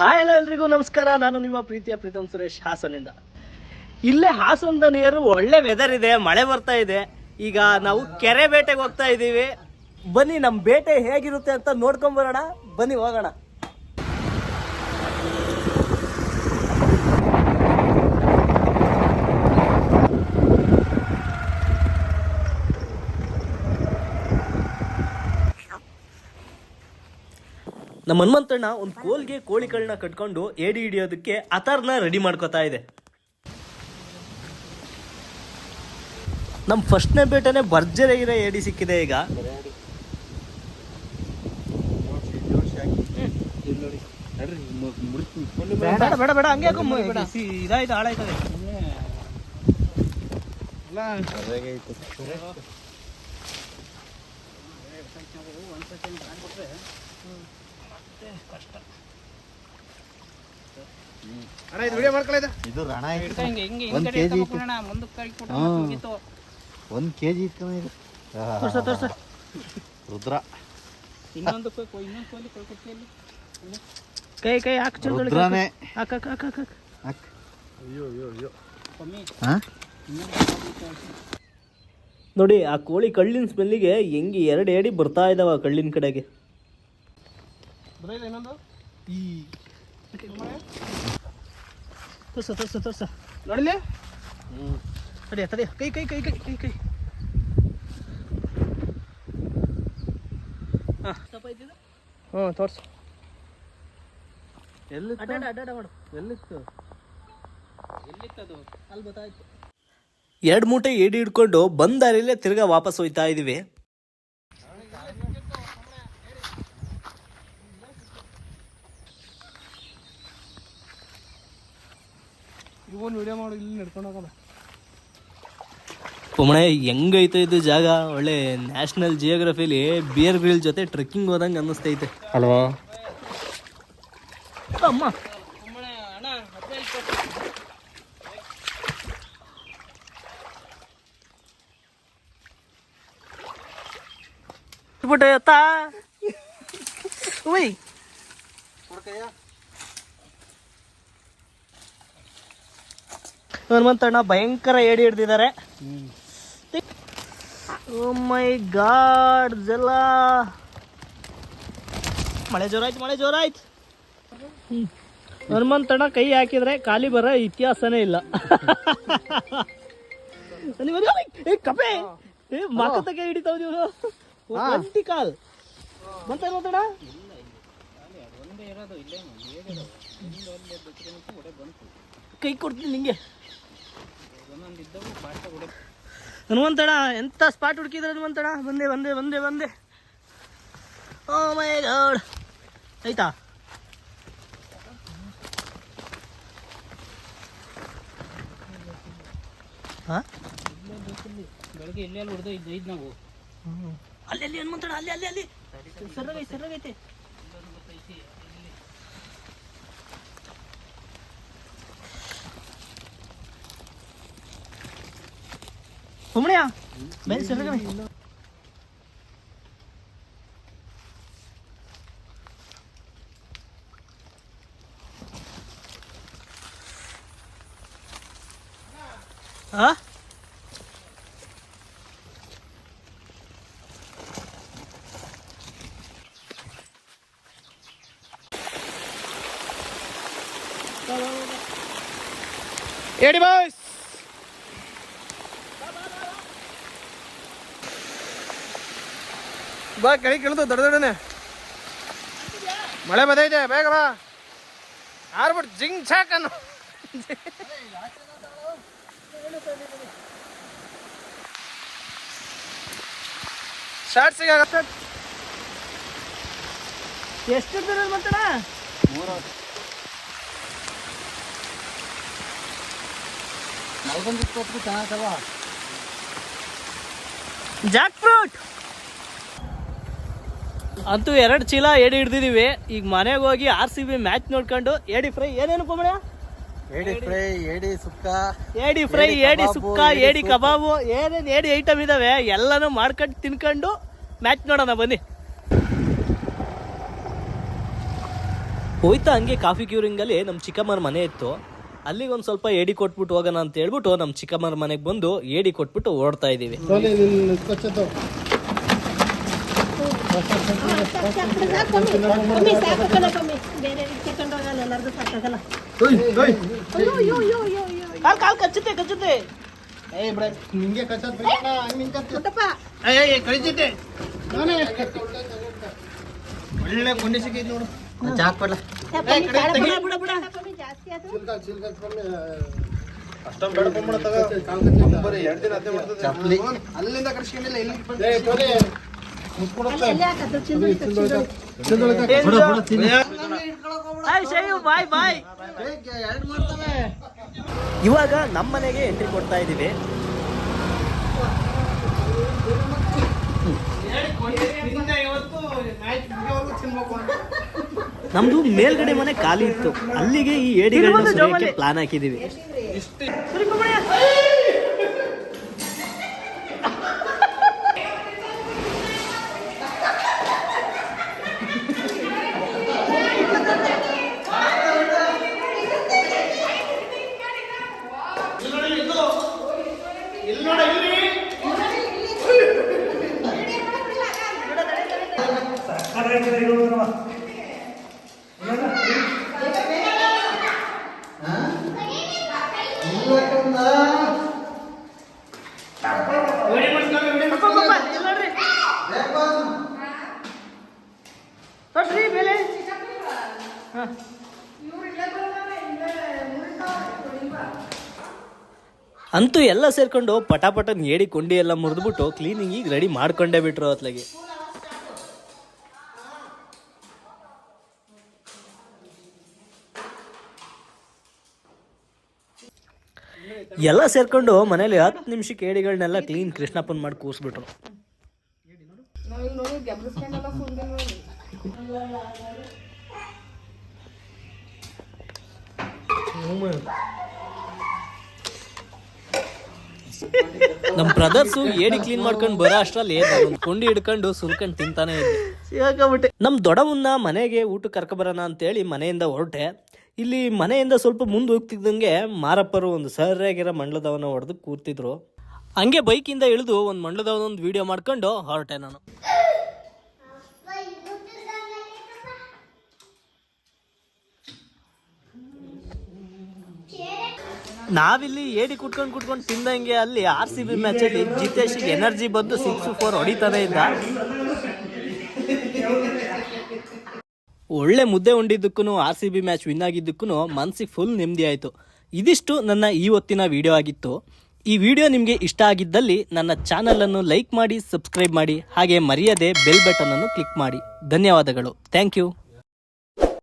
Hi ಎಲ್ಲ ಎಲ್ರಿಗೂ ನಮಸ್ಕಾರ. ನಾನು ನಿಮ್ಮ ಪ್ರೀತಿಯ ಪ್ರೀತಮ್ ಸುರೇಶ್ ಹಾಸನಿಂದ. ಇಲ್ಲೇ ಹಾಸನದ ನೀರು ಒಳ್ಳೆ ವೆದರ್ ಇದೆ, ಮಳೆ ಬರ್ತಾ ಇದೆ. ಈಗ ನಾವು ಕೆರೆ ಬೇಟೆಗೆ ಹೋಗ್ತಾ ಇದ್ದೀವಿ. ಬನ್ನಿ ನಮ್ಮ ಬೇಟೆ ಹೇಗಿರುತ್ತೆ ಅಂತ ನೋಡ್ಕೊಂಬರೋಣ ಬನ್ನಿ, ಹೋಗೋಣ. ನಮ್ಮ ಹನುಮಂತಣ್ಣ ಒಂದು ಕೋಲ್ಗೆ ಕೋಳಿಗಳನ್ನ ಕಟ್ಕೊಂಡು ಏಡಿ ಹಿಡಿಯೋದಕ್ಕೆ ಅತಾರ್ನ ರೆಡಿ ಮಾಡ್ಕೋತಾ ಇದೆ. ನಮ್ಮ ಫಸ್ಟ್ನೇ ಬೇಟನೆ ಇರೋ ಏಡಿ ಸಿಕ್ಕಿದೆ ಈಗ. ಬೇಡ ಬೇಡ ಬೇಡ ಹಂಗೆ ಹಾಕು, ಮ- ಸಿ- ಇದಾಯ್ತು ಕಷ್ಟ. ಅಣ್ಣ ಇದು ವಿಡಿಯೋ ಮಾಡ್ಕೊಳ್ಳ ಇದು. ರಣ ಹಿಡ್ಕ ಹಿಂಗೆ ಹಿಂಗೆ ಒಂದ್ ಹಿಂಗಡೆ ಕೆಜಿ ತಗೊಂಡ್ಬಿಡೋಣ, ಮುಂದಕ್ಕೆ ಕೈ ಕೊಟ್ರೆ ಹಾ. ಮುಗೀತು. ಒಂದ್ ಕೆಜಿ ಇತ್ತು ಇದು. ತೋರ್ಸ ತೋರ್ಸ. ರುದ್ರ. ಇನ್ನೊಂದು ಕೈ ಕೊ- ಇನ್ನೊಂದು ಕೊಯ್ಲಿ ಕೊಳ್ಕೊಡ್ತಿ ಅಲ್ಲಿ. ಕೈ ಕೈ ಹಾಕ್ ರುದ್ರನೇ. ಹಾಕ್ ಹಾಕ್ ಹಾಕ್ ಹಾಕ್ ಹಾಕ್. ಹಾಕ್. ಕಮ್ಮಿ ಹಾ? ನೋಡಿ ಆ ಕೋಳಿ ಕಳ್ಳಿನ ಸ್ಮೆಲ್ಲಿಗೆ ಹೆಂಗೆ ಎರಡು ಎಡಿ ಬರ್ತಾ ಇದಾವ ಕಳ್ಳಿನ ಕಡೆಗೆ. ತೋರ್ಸ ತೋರ್ಸ ತೋರ್ಸ. ಹ್ಞೂ ತಡಿಯ ತಡಿಯ. ಕೈ ಕೈ ಕೈ ಕೈ ಕೈ ಕೈ. ಹಾಂ. ಹ್ಞೂ ತೋರ್ಸು. ಅಡ್ಡಾಡ ಅಡ್ಡಾಡ ಮಾಡು. ಎಲ್ಲಿತ್ತು? ಎಲ್ಲಿತ್ತದು? ಅಲ್ಲಿ ಗೊತ್ತಾಯ್ತು. ಎರಡು ಮೂಟೆ ಏಡಿ ಹಿಡ್ಕೊಂಡು ಬಂದ ದಾರಿಲೇ ತಿರ್ಗಾ ವಾಪಸ್ ಹೋಯ್ತಾ ಇದೀವಿ. ಇವನ್ ವಿಡಿಯೋ ಮಾಡು ಇಲ್ಲಿ ನಡ್ಕೊಂಡು ಹೆಂಗೈತೆ ಇದು ಜಾಗ? ಒಳ್ಳೆ ನ್ಯಾಷನಲ್ ಜಿಯೋಗ್ರಫಿಲಿ ಬಿಯರ್ ಗ್ರಿಲ್ ಜೊತೆ ಟ್ರೆಕ್ಕಿಂಗ್ ಹೋದಂಗೆ ಅನ್ನಿಸ್ತೈತೆ. ಅಲ್ವಾ? ಅಮ್ಮ. ಬಿಟ್ಟು ಹನುಮಂತಣ್ಣ ಭಯಂಕರ ಏಡಿ ಹಿಡ್ದಿದ್ದಾರೆ. ಓ ಮೈ ಗಾಡ್ ಜಲ ಮಳೆ ಜೋರಾಯ್ತು ಮಳೆ ಜೋರಾಯ್ತು. ಹನುಮಂತಣ್ಣ ಕೈ ಹಾಕಿದ್ರೆ ಖಾಲಿ ಬರೋ ಇತಿಹಾಸನೇ ಇಲ್ಲ. ಏ ಕಪೆ ಏ ಹಿಡಿತಾವ್ ನೀವು ಒಂಟಿ ಕಾಲ್. ಕೈ ಕೊಡ್ತೀನಿ ನಿಂಗೆ. ಒಡೆ ಎಂತ ಸ್ಪಾಟ್ ಹುಡುಕಿದ್ರೆ ಹನುಮಂತಣ ಬಂದೆ ಬಂದೆ ಬಂದೆ ಬಂದೆ. Oh my god. ಆಯ್ತಾ? ಹಾ? ಬೆಳಗ್ಗೆ ಇಲ್ಲೇ ಹೊಡೆದು ಇದು ಇದು ನಾವು. ಅಲ್ಲಿ ಅಲ್ಲಿ ಹನುಮಂತಣ ಅಲ್ಲಿ ಅಲ್ಲಿ ಅಲ್ಲಿ. ಸರ್ರಾಗೈತೆ ಸರ್ರಾಗೈತೆ உண்மையா மேல சொல்லுங்க ஆ Ready, boys? ಬಾ ಕೆಳಗೆ ಕೇಳ್ದು ದೊಡ್ಡ ದೊಡ್ಡನೆ. ಮಳೆ ಬದೈತೆ ಬೇಗ ಬಾ. ಆರ್ಬಿಟ್ಟು ಜಿಂಗ್ ಚಾಕನು ಶಾರ್ಟ್ ಸಿಗಾಗತ್ತೆ ಎಷ್ಟು ಇರ್ತಾರೆ ಹನುಮಂತಣ್ಣ ನಲ್ವೊಂದು ಇಪ್ಪತ್ತು ಜಾಕ್ ಫ್ರೂಟ್ ಅಂತೂ ಎರಡು ಚೀಲ ಎಡಿ ಹಿಡ್ದಿದೀವಿ. ಈಗ ಮನೆಗೆ ಹೋಗಿ ಆರ್ ಸಿ ಬಿ ಮ್ಯಾಚ್ ನೋಡ್ಕೊಂಡು ಎಡಿ ಫ್ರೈ ಏನೇನು ಕೊಮ್ಮಣ್ಯ ಏಡಿ ಫ್ರೈ ಏಡಿ ಸುಕ್ಕ ಎಡಿ ಫ್ರೈ ಏಡಿ ಕಬಾಬು, ಸುಕ್ಕ ಏಡಿ ಸೂಪು. ಕಬಾಬು ಏನೇನು ಏಡಿ ಐಟಮ್ ಇದಾವೆ ಎಲ್ಲಾನು ಮಾಡ್ಕೊಂಡು ತಿನ್ಕೊಂಡು ಮ್ಯಾಚ್ ನೋಡೋಣ ಬನ್ನಿ. ಹೋಯ್ತಾ ಹಂಗೆ ಕಾಫಿ ಕ್ಯೂರಿಂಗಲ್ಲಿ ನಮ್ಮ ಚಿಕ್ಕಮ್ಮರ ಮನೆ ಇತ್ತು. ಅಲ್ಲಿಗೆ ಒಂದು ಸ್ವಲ್ಪ ಎಡಿ ಕೊಟ್ಬಿಟ್ಟು ಹೋಗೋಣ ಅಂತ ಹೇಳ್ಬಿಟ್ಟು ನಮ್ಮ ಚಿಕ್ಕಮ್ಮನ ಮನೆಗೆ ಬಂದು ಏಡಿ ಕೊಟ್ಬಿಟ್ಟು ಓಡ್ತಾ ಇದ್ದೀವಿ. ಬೇರೆ ಕಾಲ್ ಕಾಲ್ ಕಚ್ಚುತ್ತೆ ಕಚ್ಚುತ್ತೆ. ನಿಂಗೆ ಕಚ್ಚತ್ ಮುತ್ತಪ್ಪ. ಕಳಿಸಿಟ್ಟೆ ಒಳ್ಳೆ ಕೊಂಡಿ ಸಿಕ್ಕಿದ್ ನೋಡು. ತಾಳ ಬಿಡ ಬಿಡ ಬಿಡ. ಕಮ್ಮಿ ಜಾಸ್ತಿ ಅದು ಅಲ್ಲಿಂದ ಕರ್ಸ್ಕೊಂಡಿಲ್ಲ ಇಲ್ಲಿ ಅಲ್ಲಿ ಎಲ್ಲಿ ಹಾಕದ್ದು ಚಿಂದೋಳಿ ಬಿಡು ಬಿಡು ತಿನ್ನು ಬಾಯ್ ಬಾಯ್ ಇವಾಗ ನಮ್ಮ ಮನೆಗೆ ಎಂಟ್ರಿ ಕೊಡ್ತಾ ಇದ್ದೀವಿ. ನಮ್ದು ಮೇಲ್ಗಡೆ ಮನೆ ಖಾಲಿ ಇತ್ತು. ಅಲ್ಲಿಗೆ ಈ ಏಡಿಗಳನ್ನ ಪ್ಲಾನ್ ಹಾಕಿದೀವಿ ಅಂತೂ ಎಲ್ಲ ಸೇರ್ಕೊಂಡು ಪಟಾಪಟ ಏಡಿ ಕೊಂಡಿ ಎಲ್ಲ ಮುರಿದ್ಬಿಟ್ಟು ಕ್ಲೀನಿಂಗ್ ಈಗ ರೆಡಿ ಮಾಡ್ಕೊಂಡೇ ಬಿಟ್ರು ಅತ್ಲಾಗೆ ಎಲ್ಲ ಸೇರ್ಕೊಂಡು ಮನೇಲಿ ಹತ್ತು ನಿಮಿಷಕ್ಕೆ ಏಡಿಗಳನ್ನೆಲ್ಲ ಕ್ಲೀನ್ ಕೃಷ್ಣಪ್ಪನ್ ಮಾಡಿ ಕೂರಿಸ್ಬಿಟ್ರು. ನಮ್ಮ ಬ್ರದರ್ಸು ಏಡಿ ಕ್ಲೀನ್ ಮಾಡ್ಕೊಂಡು ಬರೋ ಅಷ್ಟ್ರಲ್ಲಿ ಕುಂಡಿ ಕೊಂಡಿ ಹಿಡ್ಕೊಂಡು ಸುಲ್ಕೊಂಡು ತಿಂತಾನೆ ಇದ್ದೆ. ನಮ್ಮ ದೊಡವನ್ನ ಮನೆಗೆ ಊಟ ಕರ್ಕೊಬರೋಣ ಅಂತೇಳಿ ಮನೆಯಿಂದ ಹೊರಟೆ. ಇಲ್ಲಿ ಮನೆಯಿಂದ ಸ್ವಲ್ಪ ಮುಂದೆ ಹೋಗ್ತಿದ್ದಂಗೆ ಮಾರಪ್ಪರು ಒಂದು ಸರಿಯಾಗಿರೋ ಮಂಡಲದವನ ಹೊಡೆದು ಕೂರ್ತಿದ್ರು. ಹಂಗೆ ಬೈಕಿಂದ ಇಳಿದು ಒಂದು ಮಂಡಲದವನ ಒಂದು ವಿಡಿಯೋ ಮಾಡ್ಕೊಂಡು ಹೊರಟೆ ನಾನು. ನಾವಿಲ್ಲಿ ಏಡಿ ಕುಟ್ಕೊಂಡು ಕುಟ್ಕೊಂಡು ತಿಂದಂಗೆ ಅಲ್ಲಿ ಆರ್ ಸಿ ಬಿ ಮ್ಯಾಚಲ್ಲಿ ಜಿತೇಶ್ಗೆ ಎನರ್ಜಿ ಬಂದು ಸಿಕ್ಸ್ ಫೋರ್ ಹೊಡಿತಾನೆ ಇದ್ದ. ಒಳ್ಳೆ ಮುದ್ದೆ ಉಂಡಿದ್ದಕ್ಕೂ R C B match win ಆಗಿದ್ದಕ್ಕೂ ಮನಸ್ಸಿಗೆ ಫುಲ್ ನೆಮ್ಮದಿ ಆಯಿತು. ಇದಿಷ್ಟು ನನ್ನ ಈ ಹೊತ್ತಿನ ವಿಡಿಯೋ ಆಗಿತ್ತು. ಈ ವಿಡಿಯೋ ನಿಮಗೆ ಇಷ್ಟ ಆಗಿದ್ದಲ್ಲಿ ನನ್ನ ಚಾನಲನ್ನು ಲೈಕ್ ಮಾಡಿ ಸಬ್ಸ್ಕ್ರೈಬ್ ಮಾಡಿ, ಹಾಗೆ ಮರೆಯದೆ ಬೆಲ್ ಬಟನನ್ನು ಕ್ಲಿಕ್ ಮಾಡಿ. ಧನ್ಯವಾದಗಳು. Thank you